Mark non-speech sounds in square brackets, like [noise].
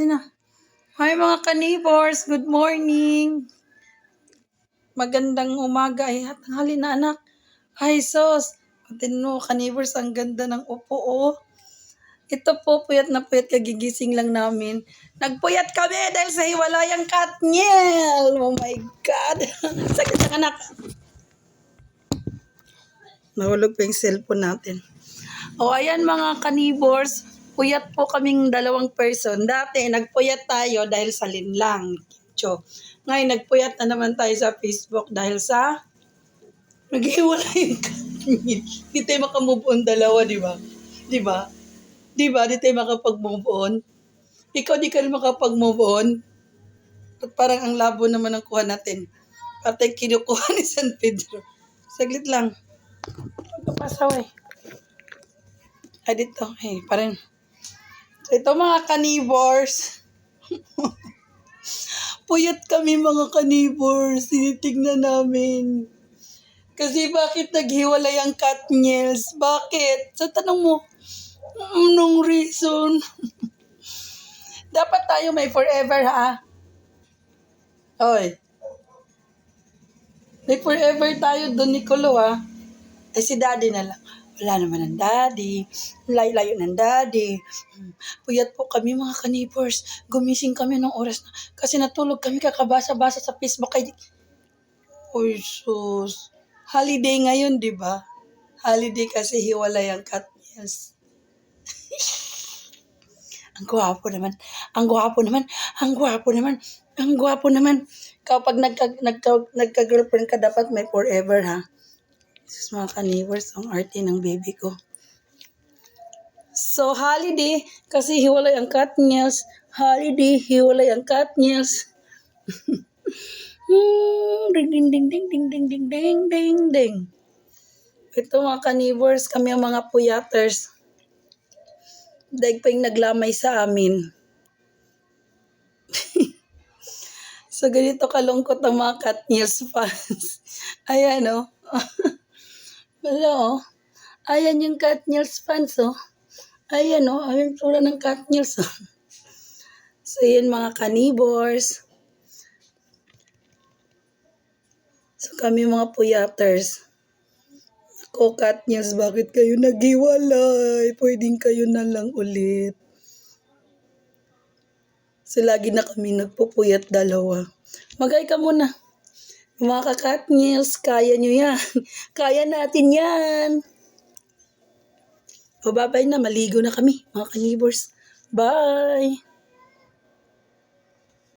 Sino? Hi mga kanibors, good morning. Magandang umaga ay tanghali na anak. Hi sos. Tino kanibors, ang ganda ng upo oh. Ito po, puyat na puyat kagigising lang namin. Nagpuyat kami dahil sa hiwalayang katniel. Oh my God. [laughs] Sakit ang anak. Nahulog pa yung cellphone natin. O ayan mga kanibors, puyat po kaming dalawang person. Dati nagpuyat tayo dahil sa linlang. Cho. Ngayon nagpuyat na naman tayo sa Facebook dahil sa naghiwalay yung kanil. Di tayo makamove on dalawa, di ba? Di ba? Di ba? Di tayo makapag-move on. Ikaw di ka rin makapag-move on. At parang ang labo naman ang kuha natin. Pati kinukuha ni San Pedro. Saglit lang. Pagpapasaway. Ay, dito. Eh, parang. Ito mga kanibors. [laughs] Puyat kami mga kanibors. Tinitignan namin. Kasi bakit naghiwalay ang Katniels? Bakit? Sa tanong mo, anong reason? [laughs] Dapat tayo may forever, ha? Oy. May forever tayo doon, Nicolo, ha? Eh, si daddy na lang. Wala naman ang daddy. Layo-layo ng daddy. Puyat po kami mga kanibors. Gumising kami ng oras na. Kasi natulog kami kakabasa-basa sa Facebook. Kay... Uy, sus. Holiday ngayon, di ba? Holiday kasi hiwalay ang Katniels. [laughs] ang gwapo naman. Ang gwapo naman. Ang gwapo naman. Ang gwapo naman. Kapag nagka, nagka, nagka-girlfriend ka, dapat may forever, ha? Sus, mga kanibers, ang arte ng baby ko. So, holiday, kasi hiwalay ang Katniels. Holiday, hiwalay ang Katniels. [laughs] hmm, ding, ding, ding, ding, ding, ding, ding, ding, ding, ding. Ito mga kanibers, kami ang mga puyaters. Daig pa yung naglamay sa amin. [laughs] so, ganito kalungkot ang mga Katniels fans. [laughs] Ayan, oh. Oh. Ayan yung Katniels fans, oh. Ayan, oh. Ayan tsura ng Katniels, oh. [laughs] So, yan mga kanibors. So, kami mga puyaters. Ako, Katniels, bakit kayo naghiwalay? Pwedeng kayo na lang ulit. So, lagi na kami nagpupuyat dalawa. Magay ka muna. Mga kakatnils, kaya nyo yan. [laughs] Kaya natin yan. O, bye-bye na. Maligo na kami, mga kanibors. Bye!